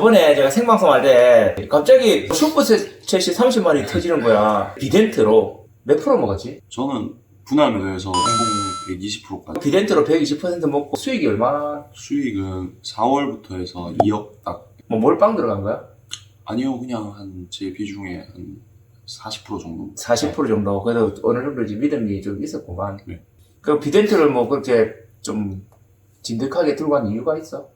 저번에 제가 생방송 할 때 갑자기 슈퍼챗이 30만이 터지는 거야. 비덴트로 몇 프로 먹었지? 저는 분할매도에서 총 120%까지 비덴트로 120% 먹고 수익이 얼마나? 수익은 4월부터 해서 2억 딱 뭐 몰빵 들어간 거야? 아니요 그냥 한 제 비중에 한40% 정도 40% 정도. 그래도 어느 정도 이제 믿음이 좀 있었구만. 네. 그 비덴트를 뭐 그렇게 좀 진득하게 들고 간 이유가 있어?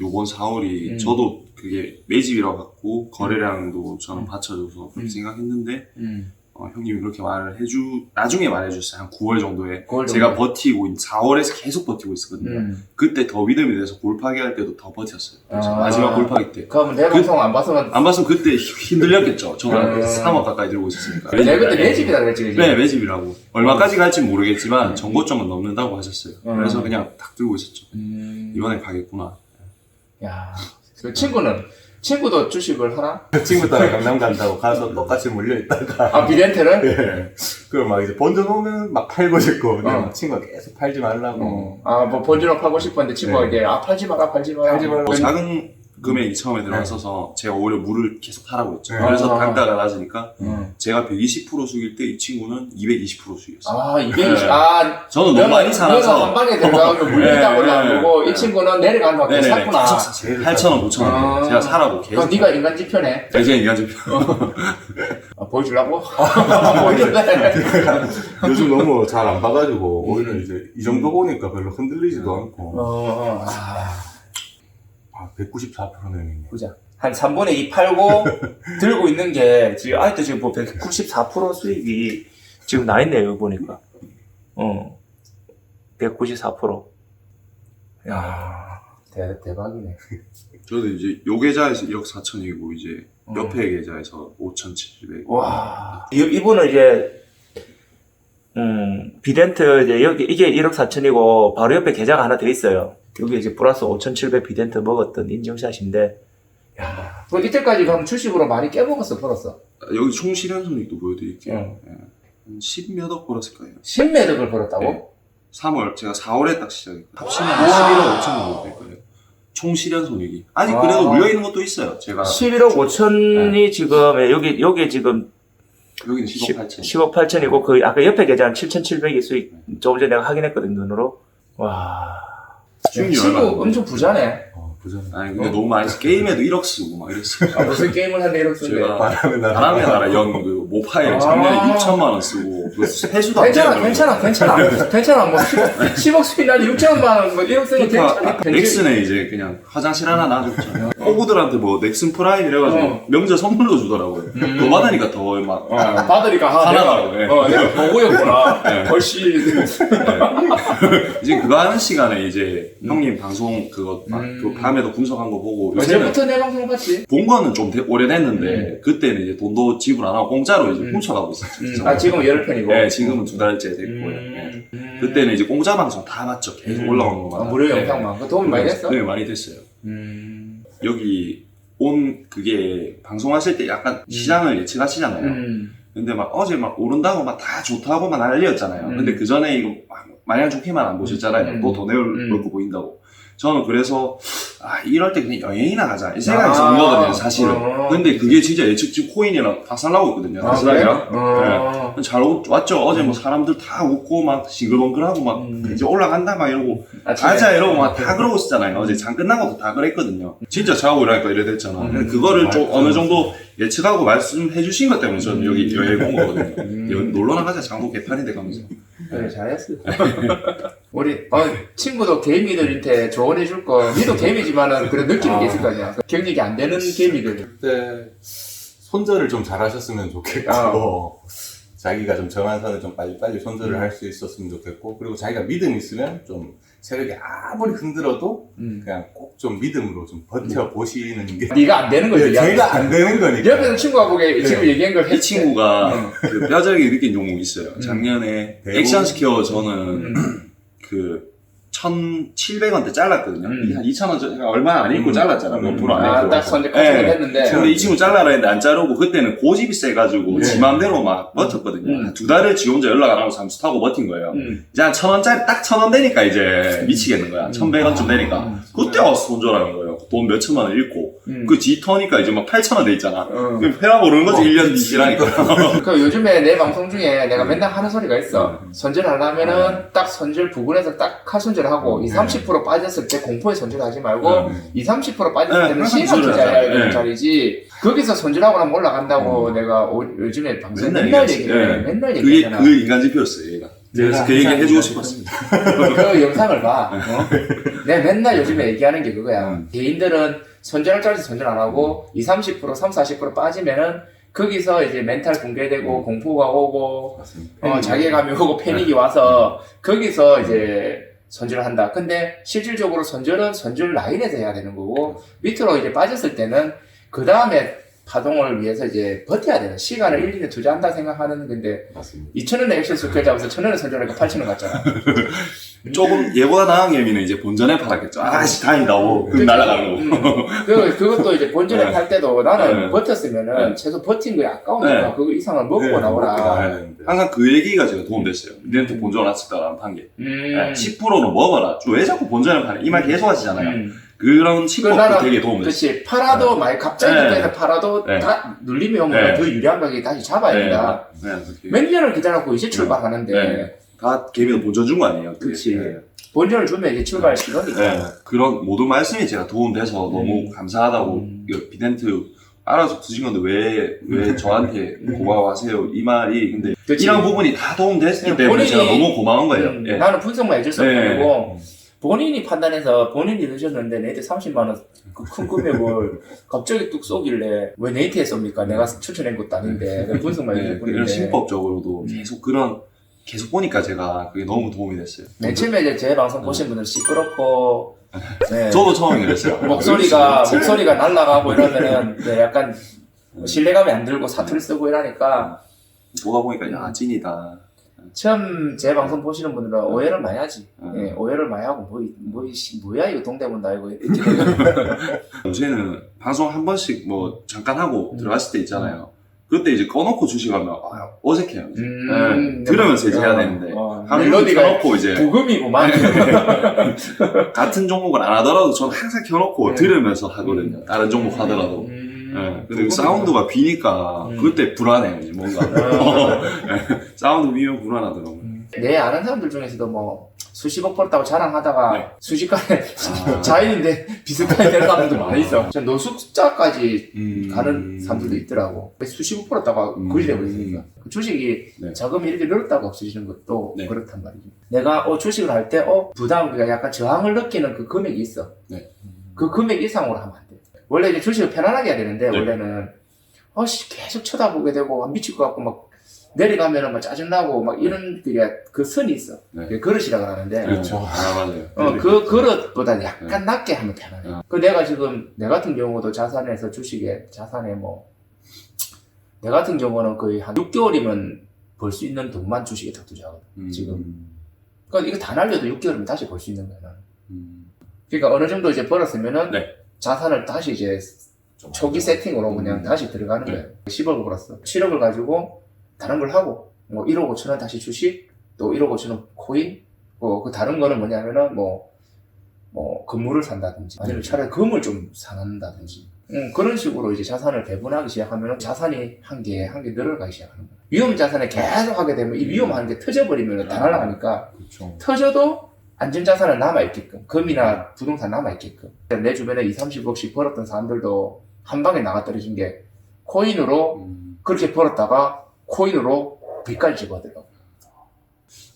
요번 4월이 음. 저도 그게 매집이라고 갖고 거래량도 저는 받쳐줘서 그렇게 음. 생각했는데 음. 어, 형님이 그렇게 말을 해주 나중에 말해줬어요 한 9월 정도에 9월 제가. 버티고 4월에서 계속 버티고 있었거든요 음. 그때 더 믿음이 돼서 골파기 할 때도 더 버텼어요 아. 마지막 골파기 때 그러면 내 그- 방송 안 봐서는 안 봤으면 그때 힘- 힘들렸겠죠. 저가 음. 3억 가까이 들고 있었으니까. 내가 그때 매집이다 그랬지 그지? 네, 매집이라고. 얼마까지 갈지 모르겠지만 정고점은 넘는다고 하셨어요. 음. 그래서 그냥 딱 들고 있었죠. 음. 이번에 가겠구나. 야, 그 친구는 친구도 주식을 하나? 그 친구 따라 강남 간다고 가서 똑같이 몰려있다가 아 비덴트를? 예. 그걸 막 이제 번져놓으면 막 팔고 싶고 근데 어. 막 친구가 계속 팔지 말라고 어. 아뭐 번지로 팔고 싶었는데 친구가 네. 이제 아 팔지 마라 팔지 마라. 팔지 마라. 뭐 작은 금액이 처음에 들어갔어서 제가 오히려 물을 계속 하라고 했죠. 네. 그래서 아. 단가가 낮으니까 음. 제가 120% 숙일 때 이 친구는 220% 숙였어요. 아 220. 네. 아 저는 너무 많이 살아서 한 방에 들어가고 물린다고 네, 그러고 네. 이 친구는 내려가는 거 네네네. 샀구나. 계속 샀어요. 8,000원, 9,000원. 아. 제가 사라고 계속. 그럼 네가 인간지 편해. 이제 인간적 아, 보여주려고? 보여줄래? 요즘 너무 잘 안 봐가지고 오히려 이제 이 정도 보니까 별로 흔들리지도 않고 어, 아, 아, 194%네 보자. 한 3분의 2 팔고 들고 있는 게 지금 아직도 지금 뭐 194% 수익이 지금 나 있네요 보니까. 어. 194%. 야, 대, 대박이네. 저도 이제 요 계좌에서 1억 4천이고 이제 어. 옆에 계좌에서 5,700. 와. 이, 이분은 이제 음, 비덴트 이제 여기 이게 1억 4천이고 바로 옆에 계좌가 하나 더 있어요. 여기 이제 플러스 5,700 비덴트 먹었던 인증샷인데 야, 그 이때까지 그럼 주식으로 많이 깨먹었어, 벌었어. 여기 총 실현 손익도 보여드릴게요. 응. 한 10몇억 벌었을 거예요. 10매덕을 벌었다고? 네. 3월 제가 4월에 딱 시작했고 합치면 우와. 11억 5천 정도 될 거예요. 총 실현 손익이 아직 와. 그래도 물려 있는 것도 있어요. 제가 11억 5천이 지금 예, 여기 여기 지금 여기는 10억 8천. 10억 8천이고 그 아까 옆에 계좌는 7,700이 수익 조금 전에 내가 확인했거든 눈으로. 와. 수익률 친구 얼마? 엄청 부자네. 어, 부자네 아니 근데 너무 많이 해서 게임에도 1억 쓰고 막 이랬어요. 아, 무슨 게임을 하는데 이렇게 쓰는데. 제가 바람에 나라 바람의 나라 영그 모파일 아. 작년에 6천만 원 쓰고 그 회수도 안 괜찮아. 괜찮아, 괜찮아. 괜찮아. 뭐 10억, 10억 수익 나지 6천만 원, 뭐 1억 쓰면 괜찮아. 그러니까 넥슨에 이제 그냥 화장실 하나 놔줬죠. 호구들한테 뭐 넥슨 프라임 이래가지고 어. 명절 선물로 주더라고요. 그거 받으니까 더 막. 어, 받으니까 아, 하나가로, 내가, 예. 어, 내가 보고였구나. 네. 훨씬. 이제 그거 하는 시간에 이제 형님 방송 그거 막 음. 그 밤에도 분석한 거 보고 요새는 언제부터 내 방송 봤지? 본 거는 좀 되- 오래됐는데 그때는 이제 돈도 지불 안 하고 공짜로 이제 음. 훔쳐가고 있었죠. 아, 지금은 열 편이 고. 네, 지금은 두 달째 됐고요. 네. 음. 그때는 이제 공짜 방송 다 봤죠. 계속 음. 거만. 아, 무료 영상만. 그 도움이 많이 됐어? 네, 많이 됐어요. 음. 여기 온 그게 방송하실 때 약간 시장을 예측하시잖아요. 음. 근데 막 어제 막 오른다고 막 다 좋다고만 난리였잖아요. 음. 근데 그 전에 이거 막 마냥 좋게만 안 보셨잖아요. 음. 또더 내올 음. 넓고 보인다고. 저는 그래서 아 이럴 때 그냥 여행이나 가자 이 생각이 아. 드는 거거든요 사실은. 어. 근데 그게 진짜 예측 지금 코인이랑 박살나고 있거든요. 아, 그래? 나스닥이랑. 어. 네. 잘 오- 왔죠. 어제 뭐 사람들 다 웃고 막 싱글벙글하고 막 음. 이제 올라간다 막 이러고 아침에. 가자 이러고 막 다 그러고 있었잖아요. 어제 장 끝난 것도 다 그랬거든요. 진짜 자고 일하니까 이래 됐잖아. 음. 그거를 좀. 어느 정도 예측하고 말씀해 주신 것 때문에 저는 여기 여행 온 거거든요. 음. 놀러 나가자 장도 개판인데 가면서. 그래, 잘했어. 우리, 어, 친구도 개미들한테 조언해 줄 거, 니도 개미지만은 그래 느끼는 게 있을 거 아니야. 경력이 안 되는 개미들. 그때 손절을 좀 잘하셨으면 좋겠고 아. 자기가 좀 정한 선을 좀 빨리 빨리 손절을 음. 할수 있었으면 좋겠고 그리고 자기가 믿음 있으면 좀 세력이 아무리 흔들어도 음. 그냥 꼭 좀 믿음으로 좀 버텨 보시는 게 네가 안 되는 거지. 야. 제가 안 되는 거니까 옆에서 친구가 보기에 지금 얘기한 걸 이 했지. 친구가 그 뼈저리게 느낀 종목이 있어요. 작년에 대부- 액션 스퀘어 저는 음. 그 1,700원대 잘랐거든요. 음. 이게 한 2,000원 얼마 안 입고 음. 잘랐잖아. 몇 음. 프로 안 아, 입고. 딱 선제 예. 했는데. 근데 이 친구 잘라라 했는데 안 자르고 그때는 고집이 세가지고 네. 지 맘대로 막 버텼거든요. 음. 한두 달을 지 혼자 연락 안 하고 잠수 타고 버틴 거예요. 음. 이제 한 천 원짜리 딱 천 원 되니까 이제 미치겠는 거야. 천백 원쯤 되니까. 음. 그때 와서 손절하는 돈 몇 천만 원 잃고 음. 그 지터니까 이제 막 8천 원 돼 있잖아. 어. 그 회라 오르는 거지 어, 1년 뒤지라니까. 그 요즘에 내 방송 중에 내가 맨날 하는 소리가 있어. 음. 손절하려면은 딱 손절 부근에서 딱 칼손절하고 음. 이30% 빠졌을 때 공포에 손절하지 말고 음. 이30% 빠졌을 네, 때는 시간 투자해야. 되는 네. 자리지. 거기서 손절하고 나면 올라간다고 내가 오- 요즘에 방송 맨날, 맨날 얘기해. 네. 맨날 그게 얘기하잖아. 그 인간 지표였어요, 얘가. 그래서 그 얘기 해주고 싶었어. 그 영상을 봐. 어? 내가 맨날 요즘에 얘기하는 게 그거야. 음. 개인들은 손절할 줄 알아서 손절 안 하고 2, 30%, 3, 40% 빠지면은 거기서 이제 멘탈 붕괴되고 공포가 오고 맞습니다. 어, 자괴감이 오고 패닉이 와서 거기서 이제 손절을 한다. 근데 실질적으로 손절은 손절 라인에서 해야 되는 거고 밑으로 이제 빠졌을 때는 그 다음에 파동을 위해서 이제 버텨야 되는 시간을 1, 2년 투자한다 생각하는 건데 맞습니다. 2천원에 액션 스퀘어 잡아서 1천원에 손절하니까 8천원 갔잖아. 조금 얘보다 나은 예미는 이제 본전에 팔았겠죠. 아씨 다행이다. 오, 그 날아가는 거. 음. 그, 그것도 이제 본전에 네. 팔 때도 나는 네. 버텼으면은 네. 최소 버틴 거에 아까우니까 네. 그거 이상을 먹고 네, 나오라. 항상 그 얘기가 제가 도움됐어요. 니한테 본전 왔을까라는 판게. 음. 10%는 먹어라. 왜 자꾸 본전을 파냐. 이말 계속 하시잖아요. 음. 그런 그 식법도 나는 되게 됐어요. 그렇지. 팔아도 많이 갑자기 네. 팔아도 네. 다 눌림이 오면 네. 더 유리한 가격에 다시 잡아야 된다. 네, 그렇게. 몇 년을 기다렸고 이제 출발하는데 네. 다 개미도 본전 준 거 아니에요. 그게. 그치. 네. 본전을 주면 이제 출발 시간이니까. 네. 그런 모든 말씀이 제가 도움돼서 너무 감사하다고 음. 이 비덴트 알아서 드신 건데 왜, 왜 저한테 고마워하세요 이 말이 근데 그치. 이런 부분이 다 도움됐기 그냥 때문에 본인이- 제가 너무 고마운 거예요 음, 예. 나는 분석만 해줄 수 네. 없고 본인이 판단해서 본인이 넣으셨는데 네이트 30만 원 큰 금액을 갑자기 뚝 쏘길래 왜 네이트에 쏩니까? 내가 추천한 것도 아닌데 분석만 네, 해줄 이런 뿐인데. 신법적으로도 음. 계속 그런 계속 보니까 제가 그게 너무 도움이 됐어요. 맨 처음에 이제 제 방송 보신 분들 시끄럽고 네. 저도 처음에 그랬어요. 목소리가 목소리가 날아가고 이러면은 네, 약간 신뢰감이 안 들고 사투리 쓰고 이러니까 보다 보니까 야 찐이다 처음 제 방송 보시는 분들은 오해를 많이 하지. 음. 예, 오해를 많이 하고 뭐, 이- 뭐, 씨, 뭐야 이거 동대문 나 이거 이렇게 요새는 방송 한 번씩 뭐 잠깐 하고 음. 들어갔을 때 있잖아요 그때 이제 꺼놓고 주식하면 아, 어색해요 이제. 음, 네, 들으면서 이제 해야 어, 되는데 어, 멜로디가 켜놓고 이제 부금이구만. 같은 종목을 안 하더라도 저는 항상 켜놓고 네. 들으면서 하거든요. 다른 종목 하더라도. 음, 네, 근데 그 부금이구나. 사운드가 비니까 음. 그때 불안해요, 이제 뭔가. 어. 사운드 비면 불안하더라고요. 음. 내 아는 사람들 중에서도 뭐 수십억 벌었다고 자랑하다가 네. 순식간에 아. 자인인데 비슷하게 되는 사람들도 많이 있어. 전 노숙자까지 음. 가는 사람들도 있더라고. 수십억 벌었다가 음. 거지 되버렸으니까. 주식이 네. 자금이 이렇게 늘었다고 없어지는 것도 네. 그렇단 말이지. 내가 어, 주식을 할 때, 어, 부담, 그러니까 약간 저항을 느끼는 그 금액이 있어. 네. 그 금액 이상으로 하면 안 돼. 원래 이제 주식을 편안하게 해야 되는데, 네. 원래는, 어, 씨, 계속 쳐다보게 되고, 미칠 것 같고, 막, 내려가면은 막 짜증나고, 막 이런, 그, 그 선이 있어. 네. 그게 그릇이라고 하는데, 그렇죠. 아, 맞아요. 어, 그 그릇보다 약간 낮게 하면 편안해. 어. 그 내가 지금, 내 같은 경우도 자산에서 주식에, 자산에 뭐, 내 같은 경우는 거의 한 6개월이면 벌 수 있는 돈만 주식에 다 투자하거든. 음. 지금. 그러니까 이거 다 날려도 6개월이면 다시 벌 수 있는 거야, 나는. 음. 그러니까 어느 정도 이제 벌었으면은, 네. 자산을 다시 이제 좀 초기 세팅으로 그냥 음. 다시 들어가는 네. 거예요. 10억을 벌었어. 7억을 가지고 다른 걸 하고, 뭐 1억 5천 원 다시 주식, 또 1억 5천 원 코인, 뭐그 다른 거는 뭐냐면은 뭐, 뭐 건물을 산다든지, 아니면 차라리 금을 좀 사는다든지. 음, 그런 식으로 이제 자산을 배분하기 시작하면 자산이 한 개, 한 개 늘어가기 시작하는 거야. 위험 자산을 계속 하게 되면 이 위험한 게 터져버리면 다 날아가니까 그렇죠. 터져도 안전자산은 남아있게끔 금이나 부동산 남아있게끔 내 주변에 2, 30억씩 벌었던 사람들도 한 방에 나가 떨어진 게 코인으로 음. 그렇게 벌었다가 코인으로 빚까지 집어들어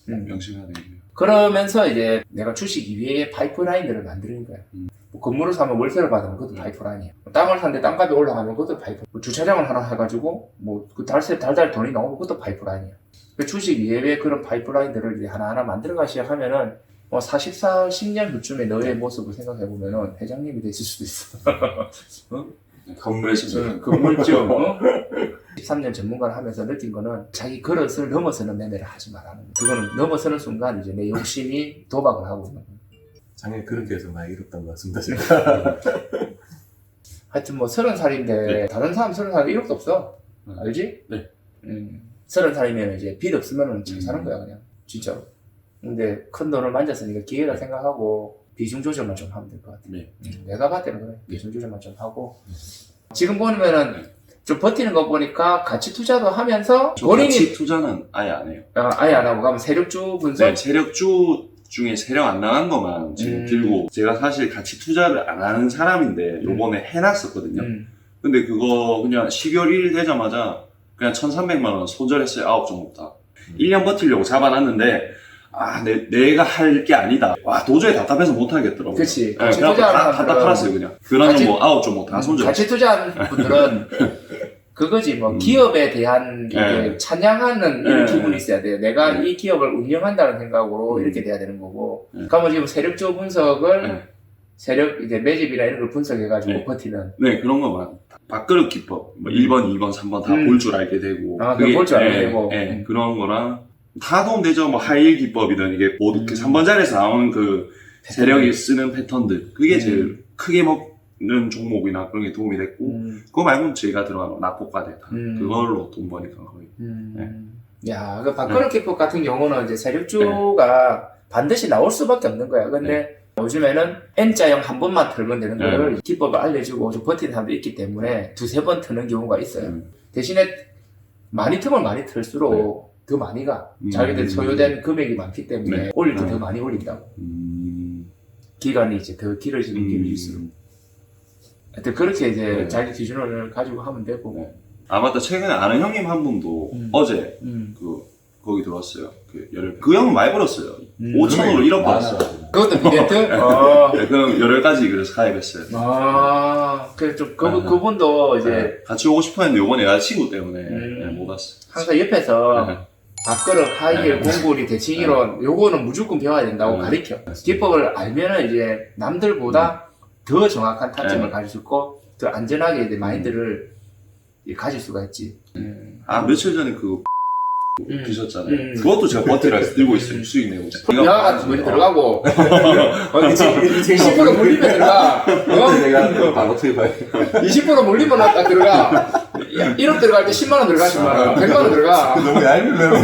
음. 명심해야 되겠네요. 그러면서 이제 내가 주식 이외에 파이프라인들을 만드는 거야 음. 뭐 건물을 사면 월세를 받으면 그것도 파이프라인이야 땅을 샀는데 땅값이 올라가면 그것도 파이프 뭐 주차장을 하나 해가지고 뭐그 달세 달달 돈이 나오면 그것도 파이프라인이야 그 주식 이외에 그런 파이프라인들을 이제 하나하나 만들어가기 시작하면은 뭐 44, 10년 후쯤에 너의 모습을 생각해 보면은 회장님이 되실 수도 있어. 건물. 건물주, 어? 13년 전문가를 하면서 느낀 거는 자기 그릇을 넘어서는 매매를 하지 말라는 거. 그거는 넘어서는 순간 이제 내 욕심이 도박을 하고 있는 거야. 작년에 그렇게 해서 많이 같습니다. 제가. 하여튼 뭐 서른 살인데 다른 사람 서른 살 1억도 없어. 음. 알지? 네. 음, 서른 살이면 이제 빚 없으면 잘 사는 음. 거야 그냥 진짜로. 근데 큰 돈을 만졌으니까 기회라 생각하고 비중 조절만 좀 하면 될 것 같아요. 네. 음, 내가 봤을 때는 그래. 비중 조절만 좀 하고 지금 보면은 좀 버티는 거 보니까 가치 투자도 하면서 저 본인이 가치 투자는 아예 안 해요. 아, 아예 안 하고 가면 세력주 분석 네, 세력주 중에 세력 안 나간 것만 지금 음. 들고 제가 사실 가치 투자를 안 하는 사람인데 요번에 해놨었거든요. 음, 근데 그거 그냥 12월 1일 되자마자 그냥 1,300만 원 손절했어요. 아홉 종목 다. 1년 버티려고 잡아놨는데 아, 내, 내가 할 게 아니다. 와, 도저히 답답해서 못 하겠더라고요. 그치. 네, 가치 그냥 투자하는 다, 사람들은- 팔았어요, 그냥. 그런 가치- 종목 아홉 종목 다 손절. 같이 투자하는 분들은 그거지 뭐 음. 기업에 대한 이게 네. 찬양하는 이런 네. 기분이 있어야 돼요. 내가 네. 이 기업을 운영한다는 생각으로 음. 이렇게 돼야 되는 거고. 네. 그러면 지금 세력주 분석을 네. 세력 이제 매집이나 이런 걸 분석해가지고 네. 버티는. 네, 그런 거만. 밥그릇 기법. 뭐 1번, 2번, 3번 다 음. 볼 줄 알게 되고. 아, 그거 볼줄 알게 예, 되고. 예, 음. 그런 거랑. 다 도움되죠. 뭐 하일 기법이든 이게 모두 음. 그 3번 자리에서 나오는 그 세력이 쓰는 패턴들. 그게 음. 제일 크게 먹는 종목이나 그런 게 도움이 됐고. 음. 그거 말고는 제가 들어가는 낙폭과대다. 음. 그걸로 돈 버니까 거의. 음. 야, 그 박근혜 기법 같은 경우는 이제 세력주가 반드시 나올 수밖에 없는 거야. 근데 요즘에는 N자형 한 번만 틀면 되는 네. 거를 기법을 알려주고 좀 버티는 사람도 있기 때문에 두세 번 트는 경우가 있어요. 음. 대신에 많이 틀면 많이 틀수록 더 많이 가. 음. 자기들 소요된 금액이 많기 때문에 네. 올릴 때 네. 더 많이 올린다고. 음. 기간이 이제 더 길어질수록. 음. 하여튼 그렇게 이제 네. 자기 기준을 가지고 하면 되고. 네. 아, 맞다. 최근에 아는 형님 한 분도 음. 어제 음. 그, 거기 들어왔어요. 그 열혈. 그 형은 많이 벌었어요. 음. 5천원으로 1억 벌었어요. 그것도 비덴트? 어. 네, 그럼 열혈까지 그래서 가입했어요. 아, 그래 좀 그분 네. 그분도 이제 네, 같이 오고 싶어 했는데 요번에 여자친구 때문에 음. 네, 못 왔어. 항상 옆에서 네. 밥그릇, 하이힐, 공구리, 대칭이론 요거는 무조건 배워야 된다고 네. 가르쳐. 기법을 알면은 이제 남들보다 더 정확한 타점을 네. 가질 수 있고 더 안전하게 이제 마인드를 가질 수가 있지. 음. 아, 며칠 전에 그 음. 드셨잖아요. 음. 그것도 제가 버티라 해서 들고 있어요. 수익 내고. 야가 같은 거이 들어가고 어, 이제 10% 물리면 들어가 어? 내가 바로 투입할 20% 물리면 딱 들어가 1억 들어갈 때 10만 원 들어가 10만 원 100만 원 들어가 너무 얄미워.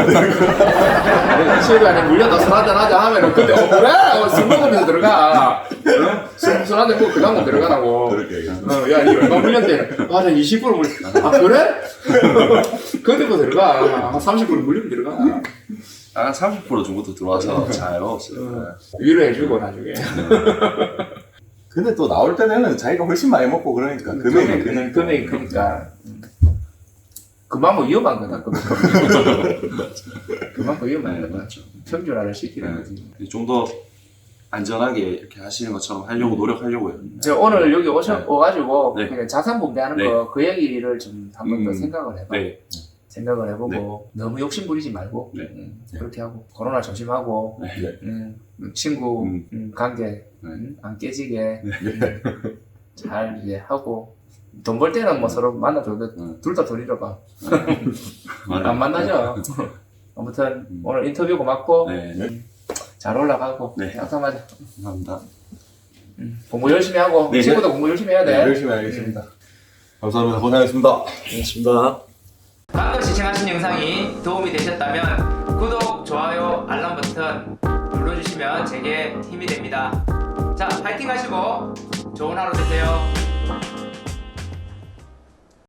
시간에 물려다 술 한잔 하자 하면은 그때 어 그래? 하고 술 먹으면서 들어가 어? 술, 술 한잔 먹고 그 다음날 들어가라고 그렇게. 어, 야, 니 얼마 물렸대? 아, 나20% 물려. 아, 그래? 그때 뭐 들어가. 한 30% 물리면 들어가. 아, 30% 정도 들어와서 잘 먹었어요. 위로해주고, 나중에. 근데 또 나올 때는 자기가 훨씬 많이 먹고 그러니까 금액이 금액이 크니까. 음. 그만큼 위험한 거다, 그만큼. 그만큼 위험한 네, 거다. 평준화를 시키는 거지. 좀 더 안전하게 이렇게 하시는 것처럼 하려고 노력하려고요. 저 오늘 여기 오셔, 네. 오가지고, 네. 그냥 자산 분배하는 네. 거, 그 얘기를 좀 한 번더 음. 생각을 해봐. 네. 생각을 해보고 너무 욕심 부리지 말고 네. 음, 그렇게 하고 코로나 조심하고 네. 음, 친구 음. 음, 관계 네. 음, 안 깨지게 음, 잘 이제 하고 돈 벌 때는 뭐 서로 만나줘도 음. 둘다돈 잃어봐 맞아요. 안 만나죠 아무튼 음. 오늘 인터뷰 고맙고 네. 잘 올라가고 네. 항상 맞아 감사합니다. 음, 공부 열심히 하고 네. 친구도 공부 열심히 해야 돼 네, 열심히 하겠습니다. 감사합니다. 고생하셨습니다. 고맙습니다. 방금 시청하신 영상이 도움이 되셨다면 구독, 좋아요, 알람 버튼 눌러주시면 제게 힘이 됩니다. 자, 파이팅 하시고 좋은 하루 되세요.